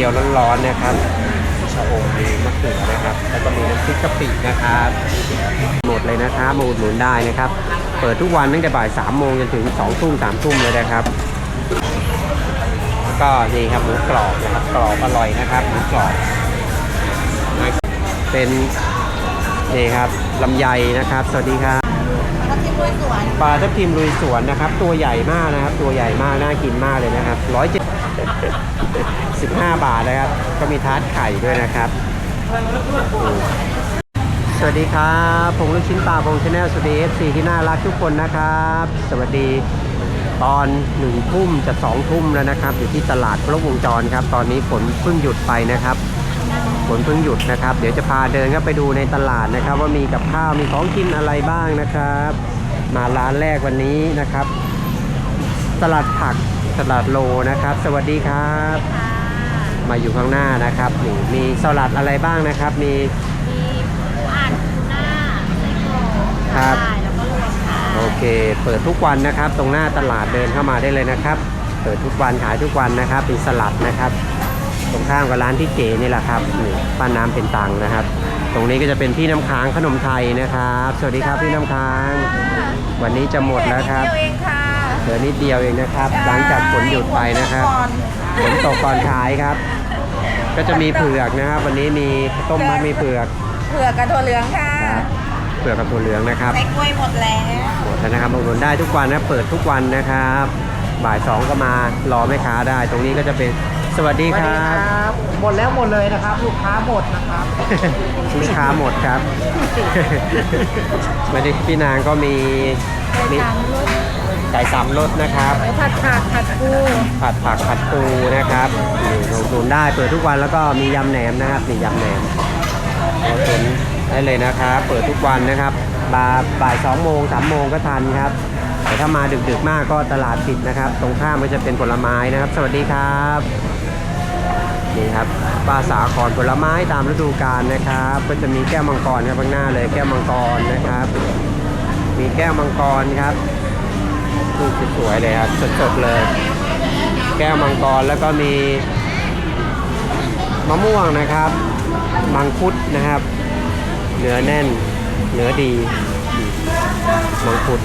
จียวร้อนๆนะครับชะอมมีมะเขือนะครับ แล้วก็มีน้ำพริกกะปินะครับ หมดเลยนะครับมาอุดหนุนได้นะครับ เปิดทุกวันตั้งแต่บ่ายสามโมงจนถึงสองทุ่มสามทุ่มเลยนะครับ แล้วก็นี่ครับหมูกรอบนะครับกรอบอร่อยนะครับหมูกรอบเป็นนี่ครับลำไยนะครับ สวัสดีครับ ล้วก็ที่กล้วยสวนปลาทับทิมลุยสวนนะครับ ตัวใหญ่มากนะครับ ตัวใหญ่มากน่ากินมากเลยนะครับร้อยเจ็ดสิบห้าบาทนะครับ ก็มีทาร์ตไข่ด้วยนะครับ สวัสดีครับผมลูกชิ้นปลาพงชาแนลสวัสดีเอฟซีที่น่ารักทุกคนนะครับ สวัสดีตอนหนึ่งทุ่มจะสองทุ่มแล้วนะครับ อยู่ที่ตลาดครบวงจรครับ ตอนนี้ฝนเพิ่งหยุดไปนะครับฝนเพิ่งหยุดนะครับ เดี๋ยวจะพาเดินเข้าไปดูในตลาดนะครับ ว่ามีกับข้าวมีของกินอะไรบ้างนะครับ มาร้านแรกวันนี้นะครับ ตลาดผักตลาดโลนะครับ สวัสดีครับค่ะมาอยู่ข้างหน้านะครับนี่มีสลัดอะไรบ้างนะครับ มีมีหมูอัดทูน่าไส้กรอกครับใช่แล้วก็รวมค่ะโอเค เปิดทุกวันนะครับ ตรงหน้าตลาดเดินเข้ามาได้เลยนะครับ เปิดทุกวันขายทุกวันนะครับเป็นสลัดนะครับตรงข้ามกับร้านที่เก๋นี่แหละครับนี่ป้าน้ำเป็นตังนะครับ ตรงนี้ก็จะเป็นพี่น้ำค้างขนมไทยนะครับ สวัสดีครับพี่น้ำค้าง วันนี้จะหมดแล้วครับเดียวเองค่ะเหลือนิดเดียวเองนะครับ หลังจากฝนหยุดไปนะครับฝนตกก่อนขายครับ ก็จะมีเผือกนะครับ วันนี้มีข้าวต้มมัดมีเผือก เผือกกับถั่วเหลืองค่ะครับเผือกกับถั่วเหลืองนะครับไส้กล้วยหมดแล้วหมดแล้วนะครับมาอุดหนุนได้ทุกวันนะเปิดทุกวันนะครับ บ่ายสองก็มารอแม่ค้าได้ ตรงนี้ก็จะเป็นส วัสดีครับบหมดแล้วหมดเลยนะครับ ลูกค้าหมดนะครับ ลูกค้าหมดครับวันนี้พี่นางก็มีมีไก่สามรสนะครับ ผัดผักผัดปูผัดผักผัดปูนะครับนี่ลงทุนได้เปิดทุกวันแล้วก็มียำแหนมนะครับนี่ยำแหนมลงทุนได้เลยนะครับ เปิดทุกวันนะครับบ่าบ่ายสองโมงสามโมงก็ทันครับแต่ถ้ามาดึกๆมากก็ตลาดปิดนะครับ ตรงข้ามก็จะเป็นผลไม้นะครับ สวัสดีครับ นี่ครับปลาสาขอนผลไม้ตามฤดูกาลนะครับ ก็จะมีแก้วมังกรครับข้างหน้าเลยแก้วมังกรนะครับ มีแก้วมังกรครับลูสวยๆเลยครับสดๆเลย แก้วมังกรแล้วก็มีมะม่วงนะครับมังคุดนะครับเนื้อแน่นเนื้อดีมังคุด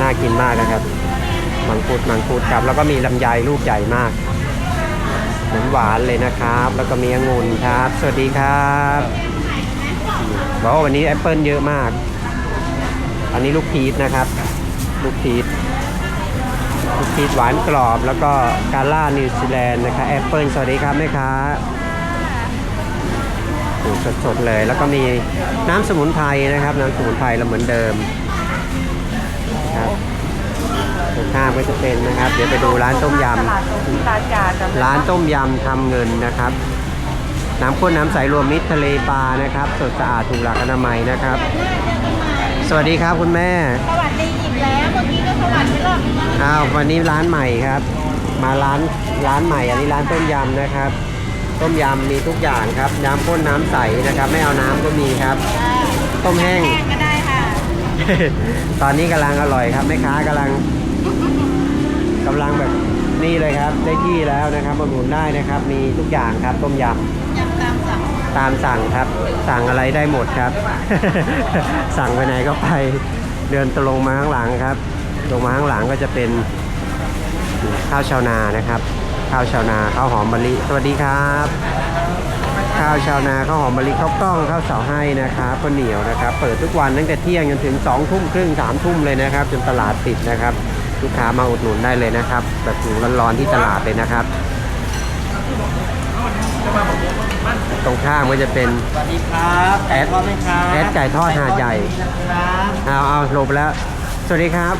น่ากินมากนะครับ มังคุดมังคุดครับ แล้วก็มีลำไยลูกใหญ่มาก หวานหวานๆเลยนะครับ แล้วก็มีองุ่นครับ สวัสดีครับบอกว่าวันนี้แอปเปิลเยอะมาก อันนี้ลูกพีชนะครับ ลูกพีชลูกพีชหวานกรอบ แล้วก็กาล่านิวซีแลนด์นะคะแอปเปิลสวัสดีครับแม่ค้าสดๆเลย แล้วก็มีน้ำสมุนไพรนะครับ น้ำสมุนไพรเราเหมือนเดิมครับ ข้ามก็จะเป็นนะครับ เดี๋ยวไปดูร้านต้มยตลาดตรงที่ตาจาจะำร้านต้มยำทำเงินนะครับ น้ำข้นน้ำใสรวมมิตรทะเลปลานะครับ สดสะอาดถูกหลักอนามัยนะครับ สวัสดีครับคุณแม่สวัสดีอีกแล้วเมื่อกี้ก็สวัสดีรอบนึงแล้วอ้าววันนี้ร้านใหม่ครับ มาร้านร้านใหม่อันนี้ร้านต้มยำนะครับ ต้มยำมีทุกอย่างครับ น้ำข้นน้ำใสนะครับ ไม่เอาน้ำก็มีครับ ต้มแห้ง แห้งก็ได้ค่ะ ตอนนี้กำลังอร่อยครับแม่ค้ากำลัง กำลังแบบนี่เลยครับ ได้ที่แล้วนะครับมาหนุนได้นะครับ มีทุกอย่างครับต้มยยำตามสั่งำตามสั่งครับ สั่งอะไรได้หมดครับ สั่งไปไหนก็ไปเดินตรงมาข้างหลังครับลงมาข้างหลังก็จะเป็นข้าวชาวนานะครับ ข้าวชาวนาข้าวหอมมะลิสวัสดีครับ ข้าวชาวนาข้าวหอมมะลิข้าวกล้องข้าวเสาให้นะครับข้าวเหนียวนะครับ เปิดทุกวันตั้งแต่เที่ยงจนถึง2องทุ่มครึ่งสามทุ่มเลยนะครับ จนตลาดปิดนะครับ ลูกค้ามาอุดหนุนได้เลยนะครับ แบบหนูร้อนๆที่ตลาดเลยนะครับ ตรงข้ามก็จะเป็นสวัสดีครับแอดทอดไหมครับแอดไก่ทอดหาดใหญ่ครับเอาเอาลงไปแล้ว สวัสดีครับ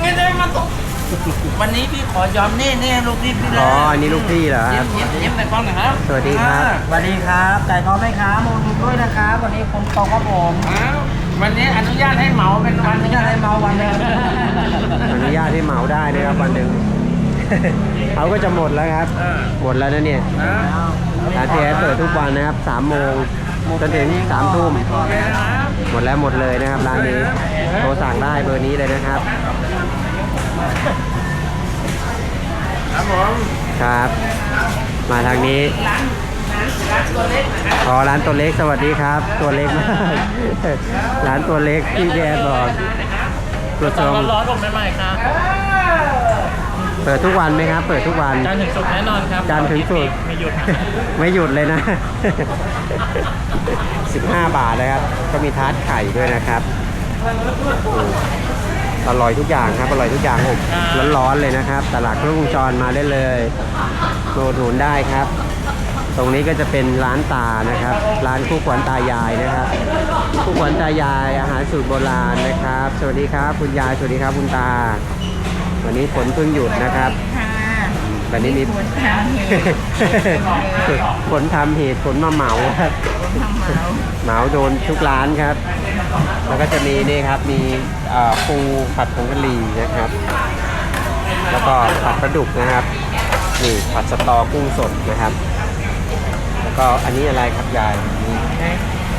ไม่ได้มาตกวันนี้พี่ขอยอมเน่เน่ลูกพี่พี่เลยอ๋ออันนี้ลูกพี่เหรอคยิ้รัมบยิ้มยิ้มในกล้องหน่อยครับ สวัสดีครับอ่าสวัสดีครับไก่ทอดไหมครับโมดูด้วยนะครับ วันนี้คนโตครับผมอ้าว วันนี้อนุญาตให้เหมาเป็นวันอนุญาตให้เหมาวันหนึงอนุญาตให้เหมาได้นะครับวันหนึ่ง เขาก็จะหมดแล้วครับ เออหมดแล้วนะเนี่ยนะร้านพีแอเปิดทุกวันนะครับ3โมงจนถึง3ทุ่ม โอเคนะครับหมดแล้วหมดเลยนะครับร้านนี้ โทรสั่งได้เบอร์นี้เลยนะครับ ครับผมครับ มาทางนี้ อ๋อร้านตัวเล็กสวัสดีครับ ตัวเล็กมากร้านตัวเล็กที่แดนบอกตัวทรงร้อนๆผมใหม่ๆครับเปิดทุกวันไหมครับ เปิดทุกวันจานทร์ถึงสุกร์แน่นอนครับจันทร์ถึงศุกร์ไม่หยุดนะไม่หยุดเลยนะ 15 บาทนะครับ ก็มีทาร์ตไข่ด้วยนะครับโอ้อร่อยทุกอย่างครับอร่อยทุกอย่างอบร้อนๆเลยนะครับ ตลาดครบวงจรมาได้เลยโดดหนุนได้ครับ ตรงนี้ก็จะเป็นร้านตานะครับ ร้านคู่ขวัญตายายนะครับคู่ขวัญตายายอาหารสูตรโบราณนะครับ สวัสดีครับ คุณยายสวัสดีครับคุณตา วันนี้ฝนเพิ่งหยุดนะครับค่ะวันนี้มีผลทางเหตุผลทำเหตุผลมาเหมาครับทำเหมาเหมาโดนทุกร้านครับ แล้วก็จะมีนี่ครับมีเอ่อปูผัดผงกะหรี่นะครับ แล้วก็ผัดปลาดุกนะครับนี่ผัดสตอกุ้งสดนะครับ แล้วก็อันนี้อะไรครับยายมี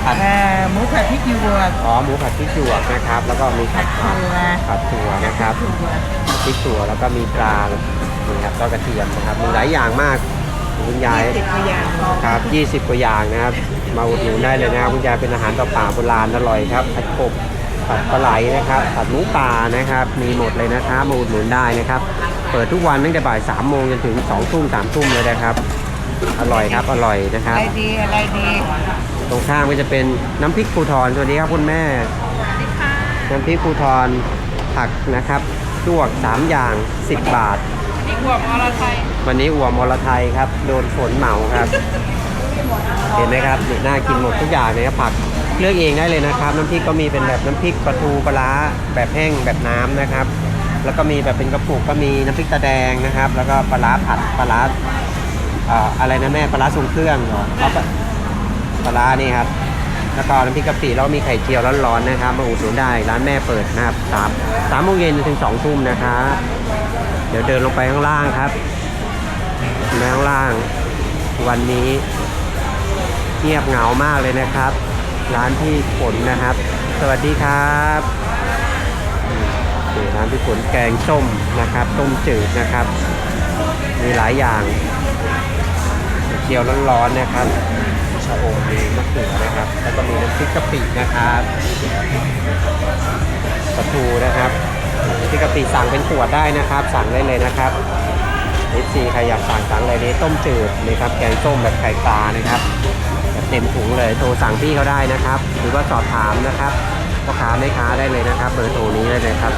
ผัดเอ่อหมูผัดพริกหยวกอ๋อหมูผัดพริกหยวกนะครับ แล้วก็มีผัดผักถั่วผัดถั่วนะครับพริกถั่วแล้วก็มีปลานี่ครับก็กระเทียมนะครับมีหลายอย่างมากคุณยายสิบกว่าอย่างครับ 20 กว่าอย่างนะครับ มาอุดหนุนได้เลยนะครับคุณยายเป็นอาหารป่าๆโบราณอร่อยครับผัดกบผัดปลาไหลนะครับผัดหมูป่านะครับ มีหมดเลยนะครับมาอุดหนุนได้นะครับ เปิดทุกวันตั้งแต่บ่าย3โมงจนถึง2ทุ่ม3ทุ่มเลยนะครับ อร่อยครับอร่อยนะคอะรับไรดีอะไรดีตรงข้างก็จะเป็นน้ำพริกภูทรสวัสดีครับคุณแม่ น้ำพริกภูทรผักนะครับลวก 3 อย่าง 10 บาทพริกหยวกอรไทยวันนี้อัวมรไทยครับ โดนฝนเหมาครับ เห็นไหมครับนี่น่ากินหมดทุกอย่างเลยครับผักเลือกเองได้เลยนะครับ น้ำพริกก็มีเป็นแบบน้ำพริกปลาทูปลาร้าแบบแห้งแบบน้ำนะครับ แล้วก็มีแบบเป็นกระปุกก็มีน้ำพริกตาแดงนะครับ แล้วก็ปลาร้าผัดปลาร้าเอ่ออะไรนะแม่ปลาร้าทรงเครื่องเหรอเอาปลาปลาร้านี่ครับแล้วก็น้ำพริกกะปิแล้วก็มีไข่เจียวร้อนๆนะครับ มาอุดหนุนได้ร้านแม่เปิดนะครับสามสามโมงเย็นจนถึงสองทุ่มนะครับเดี๋ยวเดินลงไปข้างล่างครับลงไปข้างล่าง วันนี้เงียบเหงามากเลยนะครับ ร้านที่ฝนนะครับ สวัสดีครับนี่ร้านที่ฝนแกงส้มนะครับ ต้มจืดนะครับ มีหลายอย่าง เจียวร้อนๆนะครับชะอมมีมะเขือนะครับ แล้วก็มีน้ำพริกกะปินะครับปลาทูนะครับที่กกะปิสั่งเป็นขวดได้นะครับ สั่งได้เลยนะครับเอซีใครอยากสั่งสั่งเลยนี้ต้มจืดนี่ครับ แกงส้มแบบไข่ปลานะครับแบบเต็มถุงเลยโทรสั่งพี่เขาได้นะครับ หรือว่าสอบถามนะครับพ่อค้าแม่ค้าได้เลยนะครับ เบอร์โทรนี้ได้เลยครับ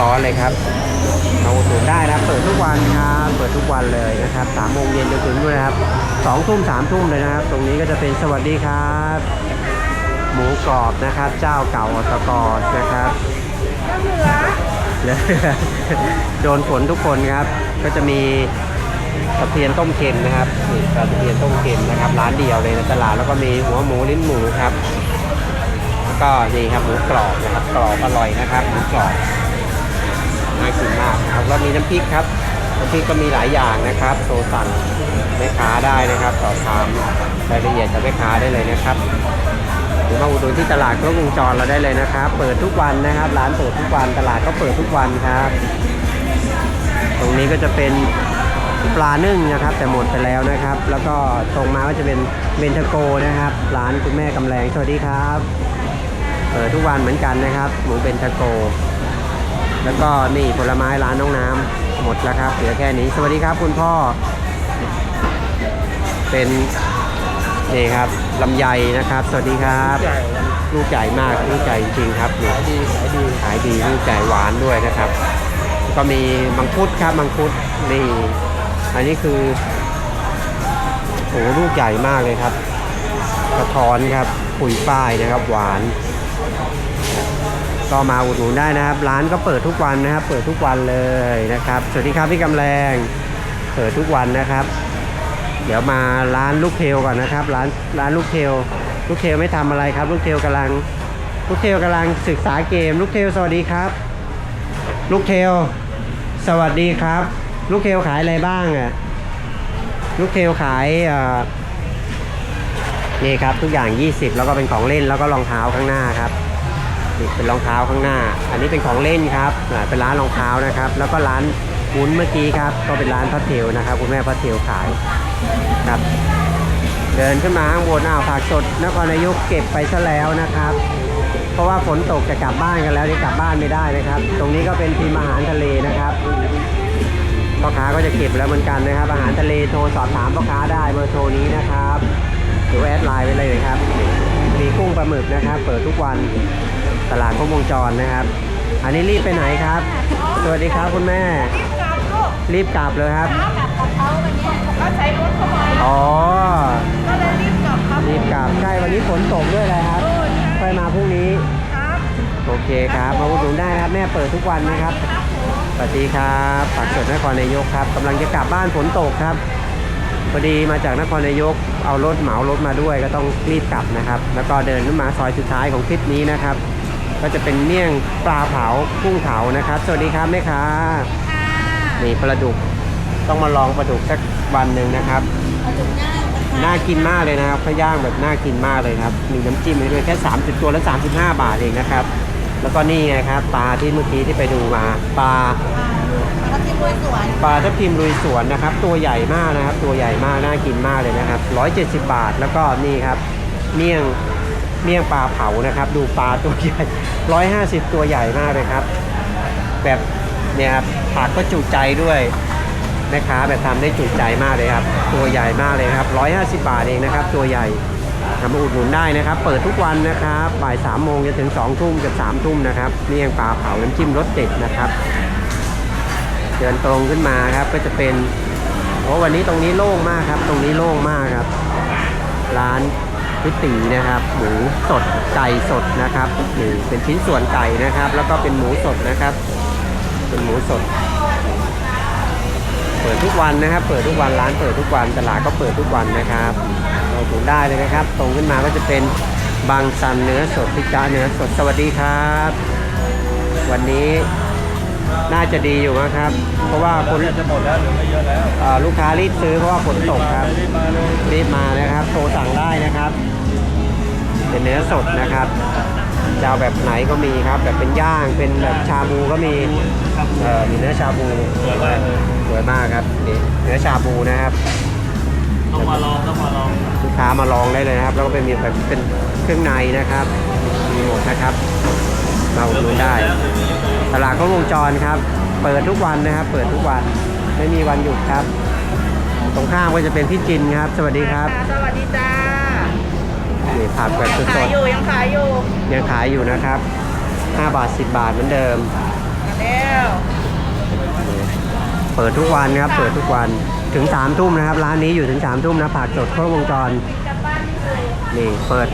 ร้อนๆเลยครับเราอุดหนุนได้นะเปิดทุกวันครับเปิดทุกวันเลยนะครับสามโมงเย็นจนถึงนู่นนะครับสองทุ่มสามทุ่มเลยนะครับ ตรงนี้ก็จะเป็นสวัสดีครับ หมูกรอบนะครับ เจ้าเก่าอตกรนะครับเหลือโดนฝนทุกคนครับ ก็จะมีตะเพียนต้มเค็มนะครับนี่ตะเพียนต้มเค็มนะครับ ร้านเดียวเลยในตลาดแล้วก็มีหัวหมูลิ้นหมูครับ ก็นี่ครับหมูกรอบนะครับกรอบอร่อยนะครับหมูกรอบน่ากินมากนะครับแล้วมีน้ำพริกครับน้ำพริกก็มีหลายอย่างนะครับโทรสั่งแม่ค้าได้นะครับสอบถามรายละเอียดจากแม่ค้าได้เลยนะครับหรือมาอุดหนุนที่ตลาดครบวงจรเราได้เลยนะครับ เปิดทุกวันนะครับ ร้านเปิดทุกวันตลาดก็เปิดทุกวันครับ ตรงนี้ก็จะเป็นปลานึ่งนะครับ แต่หมดไปแล้วนะครับ แล้วก็ตรงมาก็จะเป็นเบนทโกนะครับ ร้านคุณแม่กำแรงสวัสดีครับ เปิดทุกวันเหมือนกันนะครับ หมูเบนทาโก แล้วก็นี่ผลไม้ร้านน้องน้ำหมดแล้วครับเหลือแค่นี้ สวัสดีครับคุณพ่อ เป็นนี่ครับลำไยนะครับ สวัสดีครับ ลูกใหญ่มากลูกใหญ่จริงครับขายดีขายดีขายดีลูกใหญ่หวานด้วยนะครับ ก็มีมังคุดครับมังคุดนี่อันนี้คือโอ้ลูกใหญ่มากเลยครับกระท้อนครับปุ๋ยฝ้ายนะครับ หวาน ก็มาอุดหนุนได้นะครับ ร้านก็เปิดทุกวันนะครับ เปิดทุกวันเลยนะครับ สวัสดีครับพี่กำแรงเปิดทุกวันนะครับ เดี๋ยวมาร้านลูกเทลก่อนนะครับ ร้านร้านลูกเทลลูกเทลไม่ทำอะไรครับ ลูกเทลกำลัง ลูกเทลกำลังศึกษาเกม ลูกเทลสวัสดีครับ ลูกเทลสวัสดีครับ ลูกเทลขายอะไรบ้างอะลูกเทลขายนี่ครับทุกอย่าง 20 แล้วก็เป็นของเล่นแล้วก็รองเท้าข้างหน้าครับ นี่เป็นรองเท้าข้างหน้า อันนี้เป็นของเล่นครับเป็นร้านรองเท้านะครับ แล้วก็ร้านวุ้นเมื่อกี้ครับ ก็เป็นร้านพัดเทลนะครับ คุณแม่พัดเทลขายครับ เดินขึ้นมาข้างบนอ้าวผักสดนครนายกเก็บไปซะแล้วนะครับ เพราะว่าฝนตกจะกลับบ้านกันแล้วที่กลับบ้านไม่ได้นะครับ ตรงนี้ก็เป็นทีมอาหารทะเลนะครับพ่อค้าก็จะเก็บแล้วเหมือนกันนะครับ อาหารทะเลโทรสอบถามพ่อค้าได้เบอร์โทรนี้นะครับหรือแอดไลน์ไปเลยครับมีกุ้งปลาหมึกนะครับ เปิดทุกวัน ตลาดครบวงจรนะครับ อันนี้รีบไปไหนครับ สวัสดีครับคุณแม่ รีบกลับเลยครับ ก็ใช้รถเข้ามาอ๋อ ก็เลยรีบกลับครับรีบกลับใช่วันนี้ฝนตกด้วยเลยครับ ค่อยมาพรุ่งนี้ ครับโอเคครับ มาอุดหนุนได้นะครับ แม่เปิดทุกวันนะครับสวัสดีครับผักสดนครนายกครับกำลังจะกลับบ้านฝนตกครับพอดีมาจากนครนายก เอารถเหมารถมาด้วยก็ต้องรีบกลับนะครับ แล้วก็เดินขึ้นมาซอยสุดท้ายของคลิปนี้นะครับ ก็จะเป็นเมี่ยงปลาเผากุ้งเผานะครับ สวัสดีครับแม่ค้านี่ปลาดุกต้องมาลองปลาดุกสักวันหนึ่งนะครับน่ากินมากเลยนะครับข้าวย่างแบบน่ากินมากเลยครับมีน้ำจิ้มให้ด้วยแค่ 30 ตัวละ 35 บาทเองนะครับ แล้วก็นี่ไงครับปลาที่เมื่อกี้ที่ไปดูมาปลาแล้วที่บ้วยสวนปลาทับทิมลุยสวนนะครับ ตัวใหญ่มากนะครับ ตัวใหญ่มากน่ากินมากเลยนะครับ 170 บาทแล้วก็นี่ครับเมี่ยง เมี่ยงปลาเผานะครับ ดูปลาตัวใหญ่150ตัวใหญ่มากเลยครับ แบบเนี่ยครับผักก็จุใจด้วยแม่ค้าแบบทำได้จุใจมากเลยครับ ตัวใหญ่มากเลยครับ150บาทเองนะครับ ตัวใหญ่ทำมาอุดหนุนได้นะครับ เปิดทุกวันนะครับบ่าย3โมงจนถึง2ทุ่มกับ3ทุ่มนะครับเมี่ยงปลาเผาน้ำจิ้มรสเด็ดนะครับเดินตรงขึ้นมาครับก็จะเป็นโอ้วันนี้ตรงนี้โล่งมากครับ ตรงนี้โล่งมากครับ ร้าน พิตีนะครับ หมูสดไก่สดนะครับนี่เป็นชิ้นส่วนไก่นะครับ แล้วก็เป็นหมูสดนะครับ เป็นหมูสด เปิดทุกวันนะครับ เปิดทุกวันร้านเปิดทุกวันตลาดก็เปิดทุกวันนะครับเราถึงได้เลยนะครับตรงขึ้นมาก็จะเป็นบางซันเนื้อสดพิจ้าเนื้อสดสวัสดีครับ วันนี้ น่าจะดีอยู่นะครับ เพราะว่าคนจะหมดแล้วเหลือไม่เยอะแล้วเอ่อลูกค้ารีบซื้อเพราะว่าฝนตกครับรีบมาเลยรีบมานะครับโทรสั่งได้นะครับ เป็นเนื้อสดนะครับจะเอาแบบไหนก็มีครับ แบบเป็นย่างเป็นแบบชาบูก็มีเอ่อมีเนื้อชาบูสวยมากเลยสวยมากครับนี่เนื้อชาบูนะครับต้องมาลองต้องมาลองลูกค้ามาลองได้เลยนะครับ แล้วก็เป็นมีแบบเป็นเครื่องในนะครับมีหมดนะครับ มาอุดหนุนได้ตลาดก็วงจรครับ เปิดทุกวันนะครับ เปิดทุกวันไม่มีวันหยุดครับ ตรงข้ามก็จะเป็นพี่จินครับ สวัสดีครับสวัสดีจ้านี่ผักแบบยังสขายดอยู่ยังขายอยู่ๆยังขายอยู่นะครับ 5 บาท 10 บาทเหมือนเดิม มาแล้วเปิดทุกวันครับ เปิดทุกวันถึง3ทุ่มนะครับ ร้านนี้อยู่ถึง3ทุ่มนะผักสดครบวงจร นี่เปิด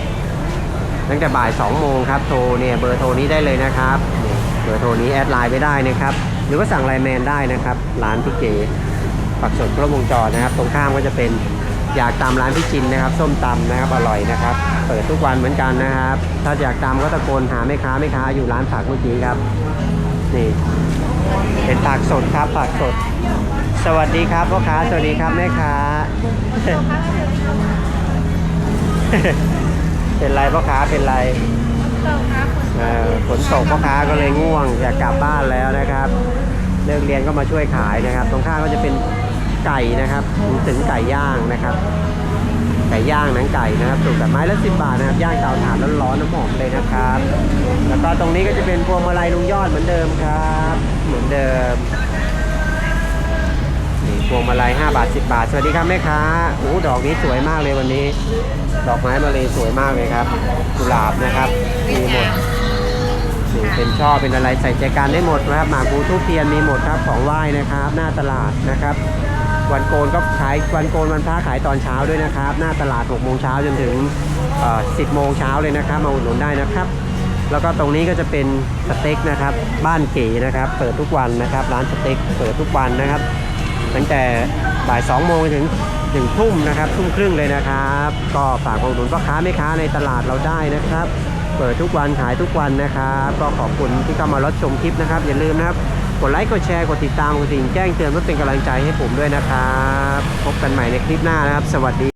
ตั้งแต่บ่าย 2 โมงครับ โทรเนี่ยเบอร์โทรนี้ได้เลยนะครับนี่เบอร์โทรนี้แอดไลน์ไปได้นะครับ หรือว่าสั่งไลน์แมนได้นะครับ ร้านพี่เก๋ผักสดครบวงจรนะครับ ตรงข้ามก็จะเป็นอยากตามร้านพี่จินนะครับ ส้มตำนะครับ อร่อยนะครับ เปิดทุกวันเหมือนกันนะครับ ถ้าอยากตามก็ตะโกนหาแม่ค้าแม่ค้าอยู่ร้านผักเมื่อกี้ครับ นี่เป็นผักสดครับผักสด สวัสดีครับพ่อค้าสวัสดีครับแม่ค้า เป็นไรพ่อค้าเป็นไรเติมครับเอ่อฝนตกพ่อค้าก็เลยง่วงอยากกลับบ้านแล้วนะครับเลิกเรียนก็มาช่วยขายนะครับ ตรงข้างก็จะเป็นไก่นะครับถึงไก่ย่างนะครับ ไก่ย่างหนังไก่นะครับสูตรแบบไม้ละสิบบาทนะครับย่างเตาถ่านร้อนๆน้ำหอมเลยนะครับ แล้วก็ตรงนี้ก็จะเป็นพวงมาลัยลุงยอดเหมือนเดิมครับ เหมือนเดิมนี่ พวงมาลัย5บาท 10 บาท สวัสดีครับแม่ค้าโอ้ดอกนี้สวยมากเลยวันนี้ ดอกไม้มาเลยสวยมากเลยครับ กุหลาบนะครับ มีหมดนี่เป็นช่อเป็นอะไรใส่ใจกันได้หมดนะครับ หมากูทูบเทียนมีหมดครับ ของไหว้นะครับ หน้าตลาดนะครับ วันโกนก็ขายวันโกนวันพระขายตอนเช้าด้วยนะครับ หน้าตลาด6โมงเช้าจนถึง10โมงเช้าเลยนะครับ มาอุดหนุนได้นะครับแล้วก็ตรงนี้ก็จะเป็นสเต็กนะครับ บ้านเก๋นะครับ เปิดทุกวันนะครับ ร้านสเต็กเปิดทุกวันนะครับ ตั้งแต่บ่าย2โมงถึงถึงทุ่มนะครับทุ่มครึ่งเลยนะครับ ก็ฝากอุดหนุนพ่อค้าแม่ค้าในตลาดเราได้นะครับ เปิดทุกวันขายทุกวันนะครับ ก็ขอบคุณที่เข้ามารับชมคลิปนะครับ อย่าลืมนะครับ กดไลค์กดแชร์กดติดตามกดสิ่งแจ้งเตือนเพื่อเป็นกำลังใจให้ผมด้วยนะครับ พบกันใหม่ในคลิปหน้านะครับ สวัสดี